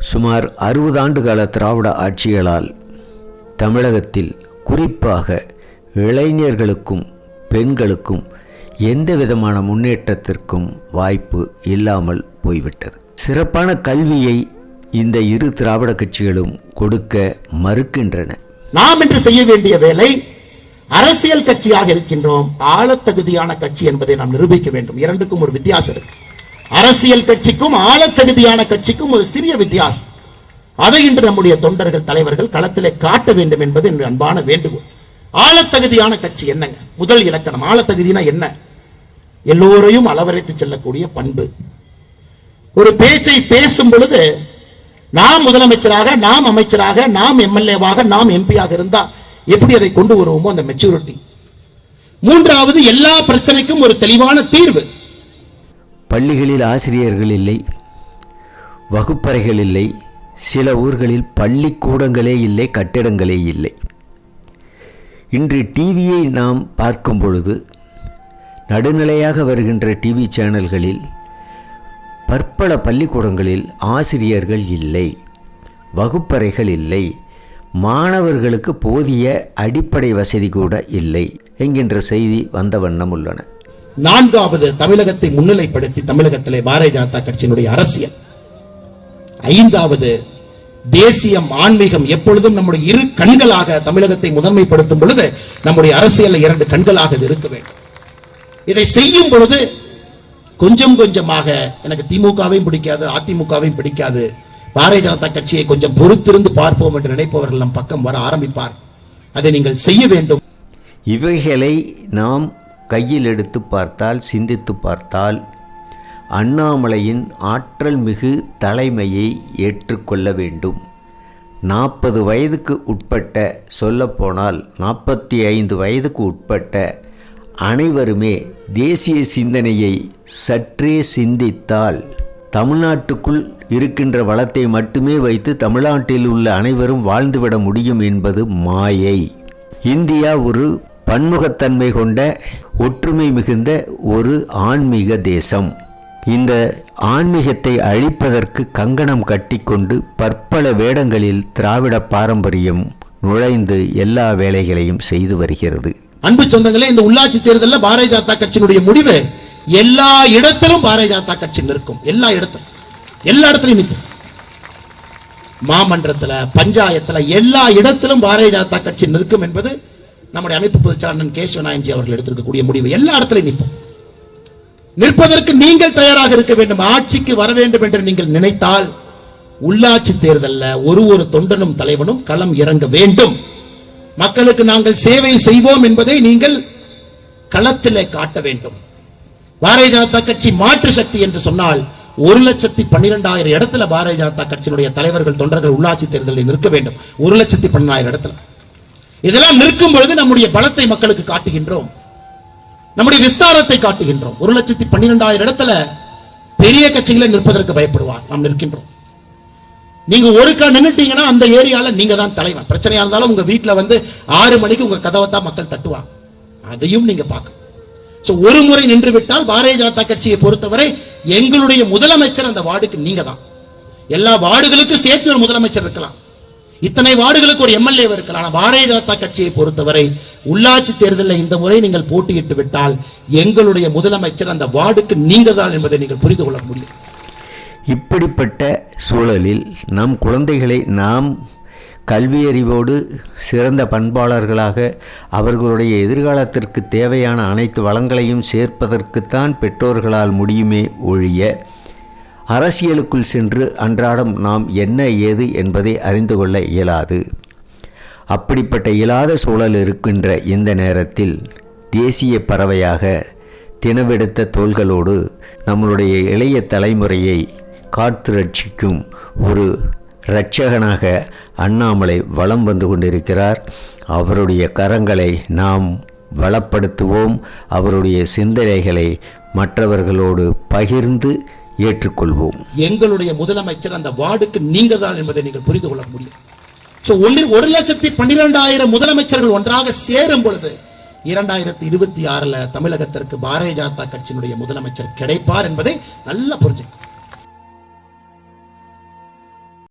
சுமார் அறுபது ஆண்டுகால திராவிட ஆட்சிகளால் தமிழகத்தில் குறிப்பாக இளைஞர்களுக்கும் பெண்களுக்கும் எந்த விதமான முன்னேற்றத்திற்கும் வாய்ப்பு இல்லாமல் போய்விட்டது. சிறப்பான கல்வியை இந்த இரு திராவிட கட்சிகளும் கொடுக்க மறுக்கின்றன. நாம் இன்று செய்ய வேண்டிய வேலை அரசியல் கட்சியாக இருக்கின்றோம் ஆழத்தகுதியான கட்சி என்பதை நாம் நிரூபிக்க வேண்டும். இரண்டுக்கும் ஒரு வித்தியாசம் இருக்கு. அரசியல் கட்சிக்கும் ஆழத்தகுதியான கட்சிக்கும் ஒரு சிறிய வித்தியாசம். அதை இன்று நம்முடைய தொண்டர்கள் தலைவர்கள் களத்திலே காட்ட வேண்டும் என்பது என்று அன்பான வேண்டுகோள். ஆழத்தகுதியான கட்சி என்னங்க? முதல் இலக்கணம். ஆழத்தகுதினா என்ன? எல்லோரையும் அளவரைத்து செல்லக்கூடிய பண்பு. ஒரு பேச்சை பேசும் பொழுது நாம் முதலமைச்சராக நாம் அமைச்சராக நாம் எம்எல்ஏவாக நாம் எம்பியாக இருந்தா எப்படி அதை கொண்டு வருவோமோ அந்த மெச்சூரிட்டி மூன்றாவது எல்லா பிரச்சனைக்கும் ஒரு தெளிவான தீர்வு. பள்ளிகளில் ஆசிரியர்கள் இல்லை வகுப்பறைகள் இல்லை சில ஊர்களில் பள்ளிக்கூடங்களே இல்லை கட்டிடங்களே இல்லை. இன்று டிவியை நாம் பார்க்கும் பொழுது நடுநிலையாக வருகின்ற டிவி சேனல்களில் பற்பல பள்ளிக்கூடங்களில் ஆசிரியர்கள் இல்லை வகுப்பறைகள் இல்லை மாணவர்களுக்கு போதிய அடிப்படை வசதி கூட இல்லை என்கின்ற செய்தி வந்த வண்ணம் உள்ளன. நான்காவது தமிழகத்தை முன்னிலைப்படுத்தி தமிழகத்திலே பாரதிய ஜனதா கட்சியினுடைய அரசியல். ஐந்தாவது தேசியம் ஆன்மீகம் எப்பொழுதும் நம்முடைய இரு கண்களாக தமிழகத்தை முதன்மைப்படுத்தும் பொழுது நம்முடைய அரசியல் இரண்டு கண்களாக இது இருக்க வேண்டும். இதை செய்யும் பொழுது கொஞ்சம் கொஞ்சமாக எனக்கு திமுகவையும் பிடிக்காது அதிமுகவையும் பிடிக்காது. பாரதிய ஜனதா கட்சியை கொஞ்சம் பொறுத்திருந்து பார்ப்போம் என்று நினைப்பவர்கள் நம் பக்கம் வர ஆரம்பிப்பார் அதை நீங்கள் செய்ய வேண்டும். இவைகளை நாம் கையில் எடுத்து பார்த்தால் சிந்தித்து பார்த்தால் அண்ணாமலையின் ஆற்றல் மிகு தலைமையை ஏற்றுக்கொள்ள வேண்டும். நாற்பது வயதுக்கு உட்பட்ட சொல்லப்போனால் நாற்பத்தி ஐந்து வயதுக்கு உட்பட்ட அனைவருமே தேசிய சிந்தனையை சற்றே சிந்தித்தால் தமிழ்நாட்டுக்குள் இருக்கின்ற வளத்தை மட்டுமே வைத்து தமிழ்நாட்டில் உள்ள அனைவரும் வாழ்ந்துவிட முடியும் என்பது மாயை. இந்தியா ஒரு பன்முகத்தன்மை கொண்ட ஒற்றுமை மிகுந்த ஒரு ஆன்மீக தேசம். இந்த ஆன்மீகத்தை அழிப்பதற்கு கங்கணம் கட்டிக்கொண்டு பற்பல வேடங்களில் திராவிட பாரம்பரியம் நுழைந்து எல்லா வேலைகளையும் செய்து வருகிறது. அன்பு சொந்தங்களே இந்த உள்ளாட்சி தேர்தலில் பாரதிய ஜனதா கட்சியினுடைய முடிவு எல்லா இடத்திலும் பாரதிய ஜனதா கட்சி நிற்கும். எல்லா இடத்திலும். எல்லா இடத்திலும் நிற்கும். மாமன்றத்தில் பஞ்சாயத்தில் எல்லா இடத்திலும் பாரதிய ஜனதா கட்சி நிற்கும் என்பது நம்முடைய அமைப்பு பொதுச்சாளர் கேசவநாயன்ஜி அவர்கள் எடுத்திருக்கக்கூடிய முடிவு. எல்லா இடத்துலையும் நிற்போம். நிற்பதற்கு நீங்கள் தயாராக இருக்க வேண்டும். ஆட்சிக்கு வர வேண்டும் என்று நீங்கள் நினைத்தால் உள்ளாட்சி தேர்தலில் ஒரு ஒரு தொண்டனும் தலைவனும் களம் இறங்க வேண்டும். மக்களுக்கு நாங்கள் சேவை செய்வோம் என்பதை நீங்கள் களத்தில் காட்ட வேண்டும். பாரதிய ஜனதா கட்சி மாற்று சக்தி என்று சொன்னால் ஒரு லட்சத்தி பன்னிரெண்டாயிரம் இடத்துல பாரதிய ஜனதா கட்சியினுடைய தலைவர்கள் தொண்டர்கள் உள்ளாட்சி தேர்தலில் நிற்க வேண்டும். ஒரு லட்சத்தி பன்னெண்டாயிரம் இடத்துல. இதெல்லாம் நிற்கும் பொழுது நம்முடைய பலத்தை மக்களுக்கு காட்டுகின்றோம். நம்முடைய விஸ்தாரத்தை காட்டுகின்றோம். ஒரு லட்சத்தி பன்னிரெண்டாயிரம் இடத்துல பெரிய கட்சிகளை நிற்பதற்கு பயப்படுவார். நாம் நிற்கின்றோம். நீங்க ஒருக்கா நின்னுட்டீங்கன்னா அந்த ஏரியால நீங்க தான் தலைவன். பிரச்சனையா இருந்தாலும் உங்க வீட்டுல வந்து ஆறு மணிக்கு உங்க கதவை தான் மக்கள் தட்டுவாங்க. அதையும் நீங்க பார்க்கணும். சோ ஒரு முறை நின்று விட்டால் பாரதிய ஜனதா கட்சியை பொறுத்தவரை எங்களுடைய முதலமைச்சர் அந்த வார்டுக்கு நீங்க தான். எல்லா வார்டுகளுக்கும் சேர்த்து ஒரு முதலமைச்சர் இருக்கலாம். இத்தனை வார்டுகளுக்கு ஒரு எம்எல்ஏ இருக்கலாம் ஆனால் பாரதிய ஜனதா கட்சியை பொறுத்தவரை உள்ளாட்சி தேர்தலில் இந்த முறை நீங்கள் போட்டியிட்டு விட்டால் எங்களுடைய முதலமைச்சர் அந்த வார்டுக்கு நீங்க தான் என்பதை நீங்கள் புரிந்து கொள்ள முடியும். இப்படிப்பட்ட சூழலில் நம் குழந்தைகளை நாம் கல்வியறிவோடு சிறந்த பண்பாளர்களாக அவர்களுடைய எதிர்காலத்திற்கு தேவையான அனைத்து வளங்களையும் சேர்ப்பதற்குத்தான் பெற்றோர்களால் முடியுமே ஒழிய அரசியலுக்குள் சென்று அன்றாடம் நாம் என்ன ஏது என்பதை அறிந்து கொள்ள இயலாது. அப்படிப்பட்ட இயலாத சூழல் இருக்கின்ற இந்த நேரத்தில் தேசிய பறவையாக தினவெடுத்த தோள்களோடு நம்மளுடைய இளைய தலைமுறையை காத்து ரட்சிக்கும் ஒரு இரட்சகனாக அண்ணாமலை வலம் வந்து கொண்டிருக்கிறார். அவருடைய கரங்களை நாம் வளப்படுத்துவோம். அவருடைய சிந்தனைகளை மற்றவர்களோடு பகிர்ந்து ஏற்றுக்கொள்வோம். எங்களுடைய முதலமைச்சர் அந்த வார்டுக்கு நீங்க தான் என்பதை நீங்கள் புரிந்து கொள்ள முடியும். சோ ஒன்று ஒரு லட்சத்தி பன்னிரெண்டாயிரம் முதலமைச்சர்கள் ஒன்றாக சேரும் பொழுது இரண்டாயிரத்தி இருபத்தி ஆறுல தமிழகத்திற்கு பாரதிய ஜனதா கட்சியினுடைய முதலமைச்சர் கிடைப்பார் என்பதை நல்லா புரிஞ்சுக்கணும்.